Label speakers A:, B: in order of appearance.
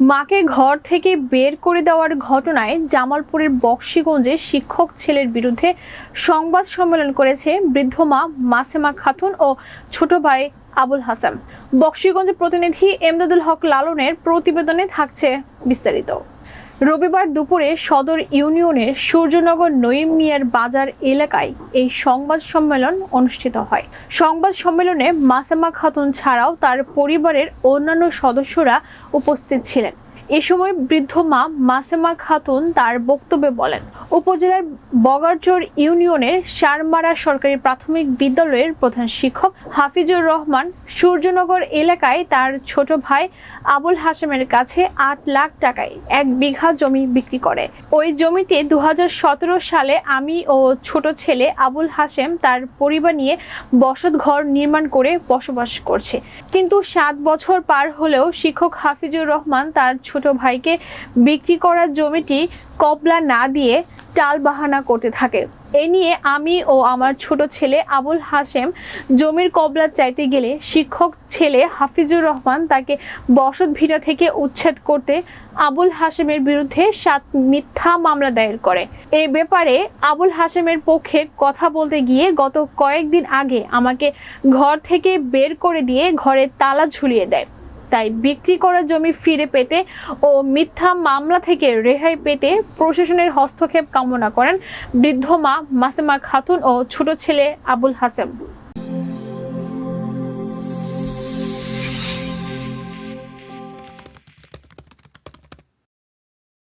A: মাকে ঘর থেকে বের করে দেওয়ার ঘটনায় জামালপুরের বক্সিগঞ্জে শিক্ষক ছেলের বিরুদ্ধে সংবাদ সম্মেলন করেছে বৃদ্ধ মা মাসেমা খাতুন ও ছোট ভাই আবুল হাসান। বক্সিগঞ্জ প্রতিনিধি এমদাদুল হক লালনের প্রতিবেদনে থাকছে বিস্তারিত। রবিবার দুপুরে সদর ইউনিয়নের সূর্যনগর নইম মিয়ার বাজার এলাকায় এই সংবাদ সম্মেলন অনুষ্ঠিত হয়। সংবাদ সম্মেলনে মাসেমা খাতুন ছাড়াও তার পরিবারের অন্যান্য সদস্যরা উপস্থিত ছিলেন। এ সময় বৃদ্ধ মা মাসেমা খাতুন তার বক্তব্যে বলেন, উপজেলার বগারচর ইউনিয়নের সারমারা সরকারি প্রাথমিক বিদ্যালয়ের প্রধান শিক্ষক হাফিজুর রহমান সূর্যনগর এলাকায় তার ছোট ভাই আবুল হাসেমের কাছে আট লাখ টাকায় এক বিঘা জমি বিক্রি করে। ওই জমিতে দু হাজার সতেরো সালে আমি ও ছোট ছেলে আবুল হাসেম তার পরিবার নিয়ে বসত ঘর নির্মাণ করে বসবাস করছে। কিন্তু সাত বছর পার হলেও শিক্ষক হাফিজুর রহমান তার ছোট ভাইকে বিক্রি করার জমিটি কবলা না দিয়ে টাল বাহানা করতে থাকে। এ নিয়ে আমি ও আমার ছোট ছেলে আবুল হাসেম জমির কবলা চাইতে গেলে শিক্ষক ছেলে হাফিজুর রহমান তাকে বসত ভিটা থেকে উচ্ছেদ করতে আবুল হাসেমের বিরুদ্ধে সাত মিথ্যা মামলা দায়ের করে। এই ব্যাপারে আবুল হাসেমের পক্ষে কথা বলতে গিয়ে গত কয়েকদিন আগে আমাকে ঘর থেকে বের করে দিয়ে ঘরে তালা ঝুলিয়ে দেয়। তাই বিক্রি করা জমি ফিরে পেতে ও মিথ্যা মামলা থেকে রেহাই পেতে প্রশাসনের হস্তক্ষেপ কামনা করেন বৃদ্ধ মা মাসেমা খাতুন ও ছোট ছেলে আবুল হাসেম